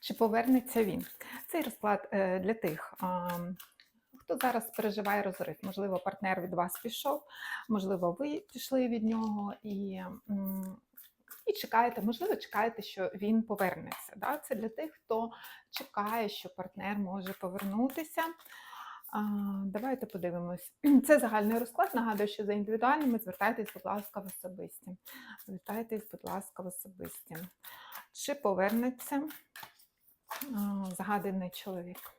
Чи повернеться він? Цей розклад е, для тих, хто зараз переживає розрив. Можливо, партнер від вас пішов, можливо, ви пішли від нього і. І чекаєте, можливо, чекаєте, що він повернеться. Да? Це для тих, хто чекає, що партнер може повернутися. Давайте подивимось. Це загальний розклад. Нагадую, що за індивідуальними звертайтесь, будь ласка, в особисті. Звертайтесь, будь ласка, в особисті. Чи повернеться загаданий чоловік?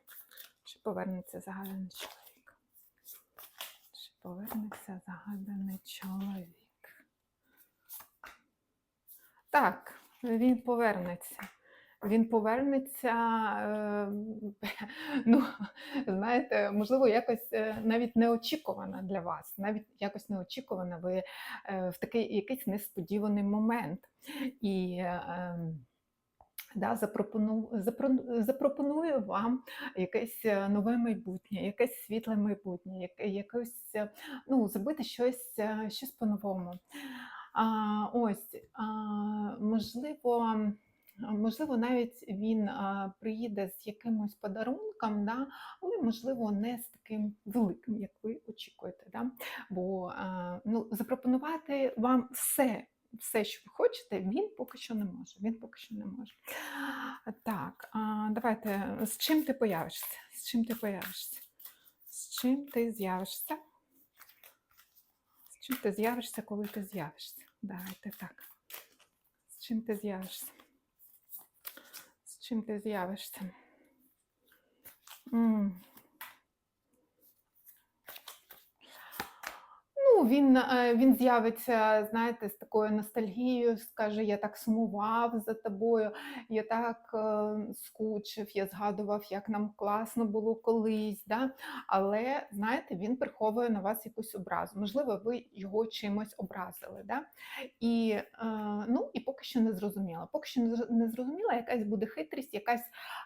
Чи повернеться загаданий чоловік? Чи повернеться загаданий чоловік? Так, він повернеться. Він повернеться, е, ну, знаєте, можливо, якось е, навіть неочікувано для вас, навіть якось неочікувано ви е, в такий якийсь несподіваний момент. І ем, да, запропону, запро- запропоную вам якесь е, нове майбутнє, якесь світле майбутнє, якось, е, ну, зробити щось, е, щось по-новому. А, ось, а, можливо, можливо, навіть він приїде з якимось подарунком, да, але, можливо, не з таким великим, як ви очікуєте. Да? Бо а, ну, запропонувати вам все, все, що ви хочете, він поки що не може. Він поки що не може. Так, а, давайте, з чим ти появишся? З чим ти появишся? З чим ти з'явишся? З чим ти з'явишся, коли ти з'явишся? Давайте так. З чим ти з'явишся? З чим ти з'явишся? Ну, він, е, він з'явиться, знаєте, з такою ностальгією, скаже, я так сумував за тобою, я так е, скучив, я згадував, як нам класно було колись. Да? Але, знаєте, він приховує на вас якусь образу. Можливо, ви його чимось образили. Да? І, е, ну, і поки що не зрозуміло. Поки що не зрозуміла, якась буде хитрість, якась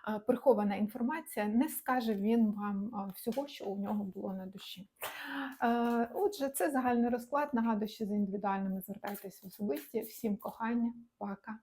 е, прихована інформація, не скаже він вам е, всього, що у нього було на душі. Е, Отже, це загальний розклад. Нагадую, що за індивідуальними звертайтесь в особисті. Всім кохання, пока.